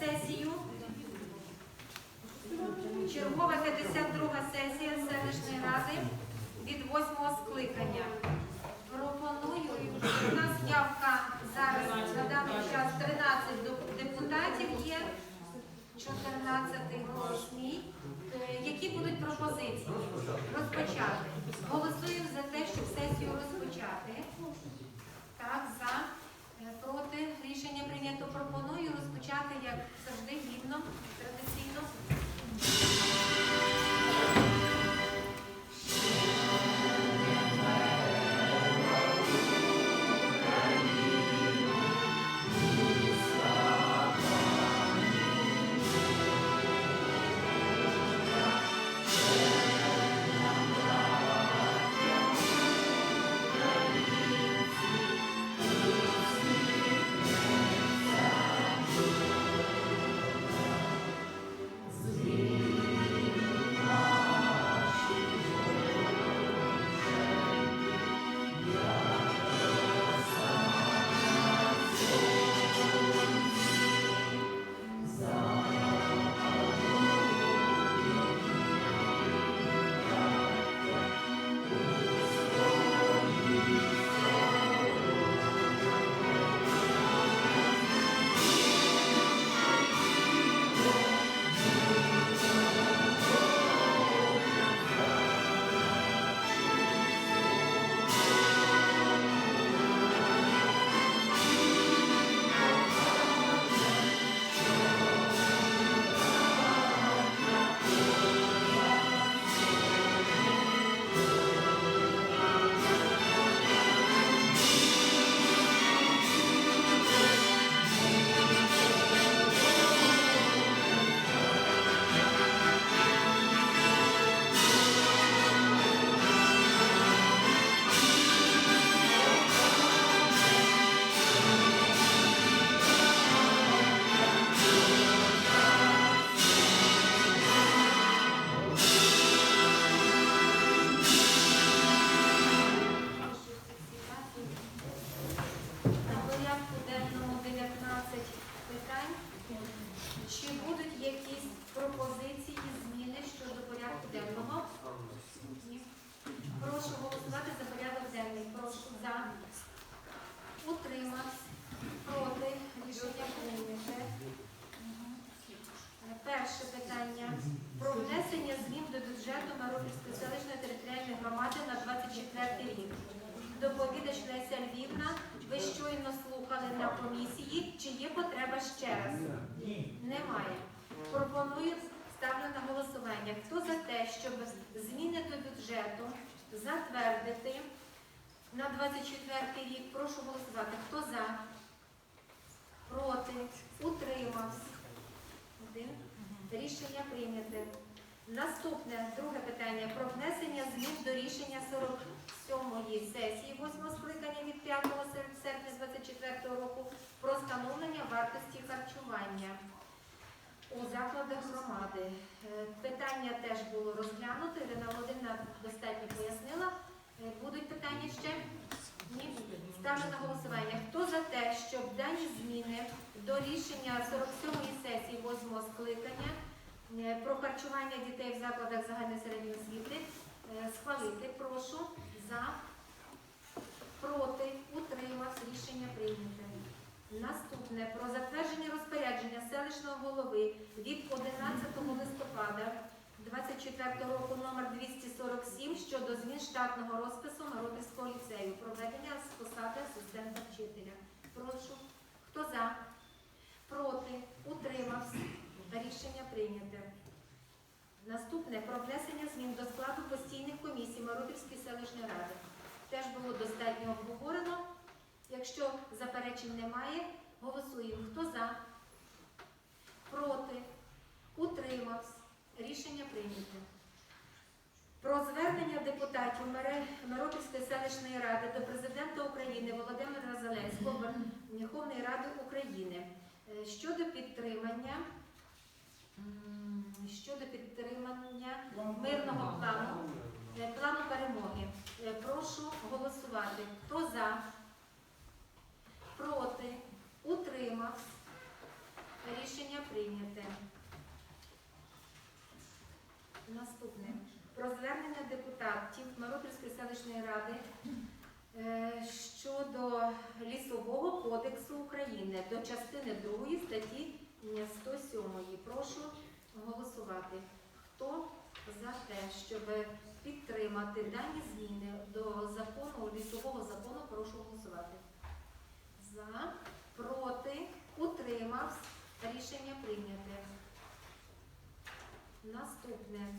сесію. Чергова 52 сесія селищної ради від 8 скликання. Пропоную, у нас явка зараз на даний час 13 депутатів є, 14 8. Які будуть пропозиції? Розпочати. Голосуємо за те, щоб сесію розпочати. Так, за. Е, Проти рішення прийнято. Пропоную розпочати, як завжди, гідно, традиційно. Чи будуть якісь пропозиції, зміни щодо порядку денного? Ні. Прошу голосувати за порядок денний. Прошу за. Утримався. Проти. Рішення прийняте. Перше питання про внесення змін до бюджету Мароківської селищної територіальної громади на 24 рік. Доповідач Леся Львівна, ви щойно слухали на комісії. Чи є потреба ще раз? Немає. Пропоную ставлю на голосування. Хто за те, щоб зміни до бюджету затвердити на 24 рік? Прошу голосувати. Хто за? Проти? Утримався? Рішення прийняте. Наступне друге питання про внесення змін до рішення 47-ї сесії 8 скликання від 5 серпня 2024 року про встановлення вартості харчування у закладах громади. Е, Питання теж було розглянуто. Ірина Володимирівна достатньо пояснила. Е, Будуть питання ще? Ні. Ставлю на голосування. Хто за те, щоб дані зміни до рішення 47-ї сесії 8 скликання е, про харчування дітей в закладах загальної середньої освіти схвалити? Прошу за, проти, утримався. Рішення прийняте. Наступне про затвердження розпорядження селищного голови від 11 листопада 24 року номер 247 щодо змін штатного розпису Народівського ліцею. Проведення з посади асистента вчителя. Прошу. Хто за? Проти? Утримався? Рішення прийняте. Наступне про внесення змін до складу постійних комісій Марутівської селищної ради. Теж було достатньо обговорено. Якщо заперечень немає, голосуємо. Хто за? Проти? Утримався? Рішення прийнято. Про звернення депутатів Миропільської селищної ради до президента України Володимира Зеленського Верховної Ради України е, щодо підтримання щодо підтримання мирного плану, е, плану перемоги. Е, Прошу голосувати. Хто за? Проти? Утримався? Рішення прийняте. Наступне. Про звернення депутатів Маропільської селищної ради е, щодо Лісового кодексу України до частини 2 статті е, 107. Прошу голосувати. Хто за те, щоб підтримати дані зміни до закону, лісового закону, прошу голосувати. За, проти, утримався. Рішення прийняте. Наступне.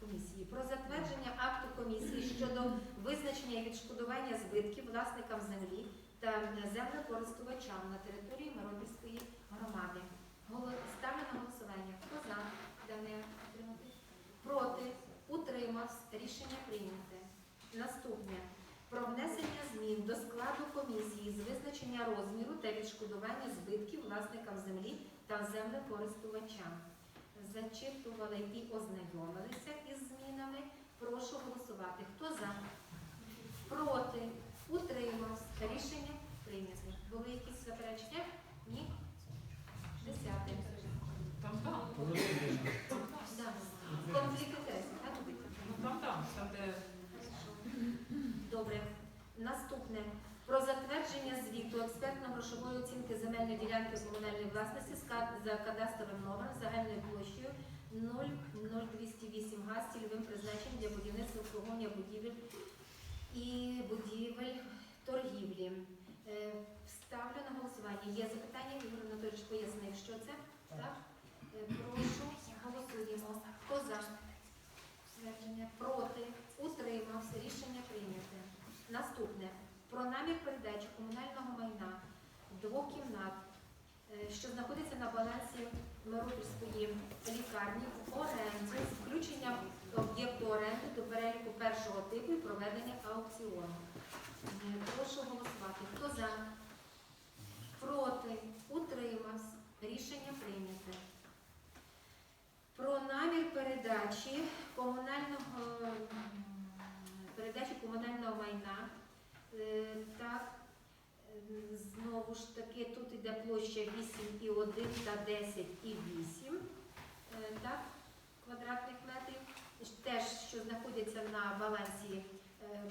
Комісії. Про затвердження акту комісії щодо визначення і відшкодування збитків власникам землі та землекористувачам на території Миропільської громади. Ставлю на голосування. Хто за дане підтримати? Проти? Утримався. Рішення прийняте. Наступне. Про внесення змін до складу комісії з визначення розміру та відшкодування збитків власникам землі та землекористувачам. Зачитували і ознайомилися із змінами. Прошу голосувати. Хто за? Проти? Утримався. Рішення прийнято. Були якісь заперечення? Інтересів, так? Ну там там, там де Добре. Наступне. Про затвердження звіту експертно-грошової оцінки земельної ділянки комунальної власності за кадастровим номером загальною площею 00208 га з цільовим призначенням для будівництва обслуговування будівель і будівель торгівлі. Ставлю на голосування. Є запитання? Ігор Анатолійович пояснив, що це. Так? Е, Прошу, голосуємо. Хто за? Твердження проти, утримався, рішення прийняте. Наступне. Про намір передачі комунального майна двох кімнат, е, що знаходиться на балансі Миропільської лікарні в оренді з включенням об'єкту оренди до переліку першого типу і проведення аукціону. Е, Прошу голосувати. Хто за? Проти, утримався, рішення прийняте. Про намір передачі комунального передачі комунального майна. Е, Так, е, знову ж таки, тут йде площа 8,1 та 10,8 е, так, квадратних метрів. Теж, що знаходяться на балансі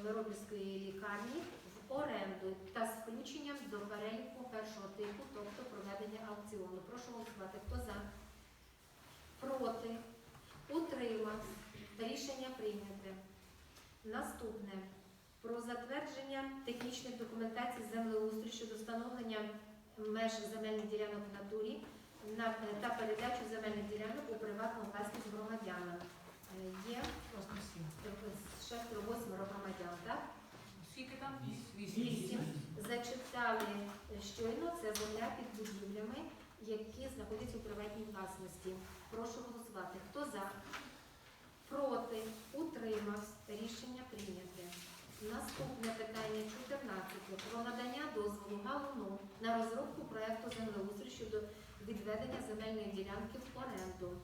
Миропільської лікарні оренду та з включенням до переліку першого типу, тобто проведення аукціону. Прошу голосувати. Хто за? Проти? Утримався. Рішення прийняте. Наступне. Про затвердження технічних документацій з землеустрою щодо встановлення меж земельних ділянок в натурі та передачу земельних ділянок у приватну власність громадянам. Е, Є просто всі. шестеро восьмеро громадян, так? Скільки там? Вісім. Зачитали щойно, це земля під будівлями, які знаходяться у приватній власності. Прошу голосувати. Хто за? Проти? Утримався. Рішення прийняте. Наступне питання 14. Про надання дозволу галуну на розробку проекту землеустрою щодо відведення земельної ділянки в оренду.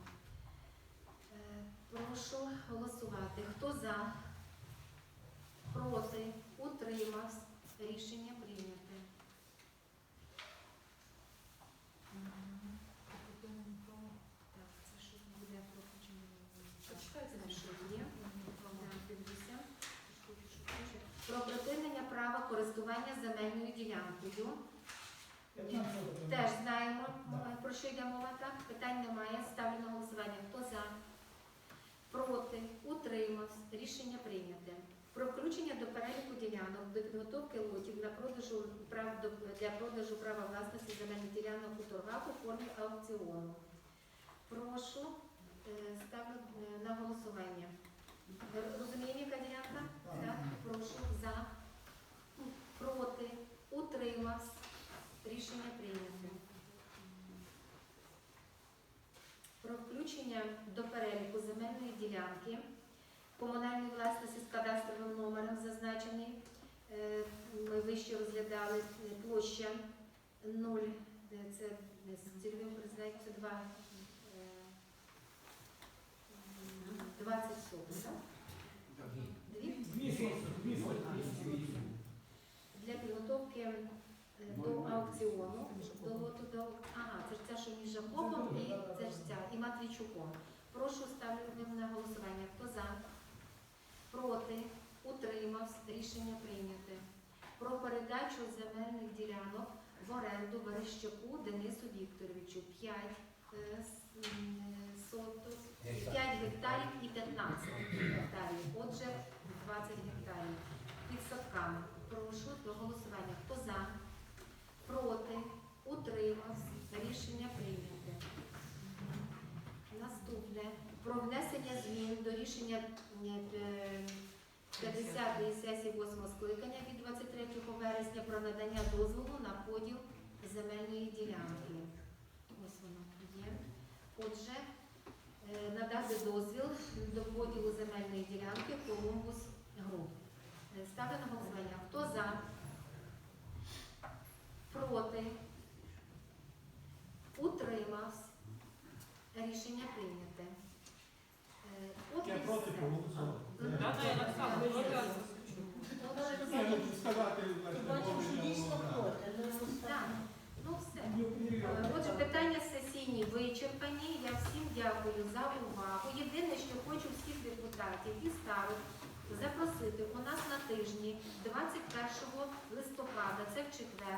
Е, Прошу голосувати. Хто за? Проти? Утримався. Рішення прийняте. Мгм. Так, це що буде є? Про припинення права користування земельною ділянкою. Теж знаємо, про що йде мова, так? Питань немає. Ставлю на голосування. Хто за? Проти? Утримався. Рішення прийняте. Про включення до переліку ділянок до підготовки лотів для продажу прав для продажу права власності земельних ділянок у торгах у формі аукціону. Прошу е, ставлю е, на голосування. Розуміємо, яка ділянка? Так. Прошу за. Проти. Утримався. Рішення прийнято. Про включення до переліку земельної ділянки комунальної власності з кадастровим номером зазначений. Е, Ми вище розглядали е, площа 0, це з цільовим призначенням, це 2, 20 соток, так? Дві? Для підготовки е, до аукціону до лоту до ага, це ж ця, що між Жакобом і це ж ця і Матвійчуком. Прошу ставити на голосування. Хто за? Проти? Утримався. Рішення прийняте. Про передачу земельних ділянок в оренду Верещаку Денису Вікторовичу 5 соток, 5 гектарів і 15 гектарів. Отже, 20 гектарів. Під садками. Прошу до голосування. Хто за? Проти? Утримався. Рішення прийняте. Наступне. Про внесення змін до рішення е, 50-ї сесії 8 скликання від 23 вересня про надання дозволу на поділ земельної ділянки. Ось воно є. Отже, е, надати дозвіл до поділу земельної ділянки Колумбус Груп. Е, Ставлю на голосування. Хто за? Проти? Утримався? Рішення прийняте. Я проти проголосував. А, Да, да, я так само. Проти. все. Ні, ну, сказати, значить, Бачимо, що мовлення, дійсно проти. ну, Так, ну все. Е, Отже, питання сесійні вичерпані. Я всім дякую за увагу. Єдине, що хочу всіх депутатів і старих запросити у нас на тижні 21 листопада, це в четвер,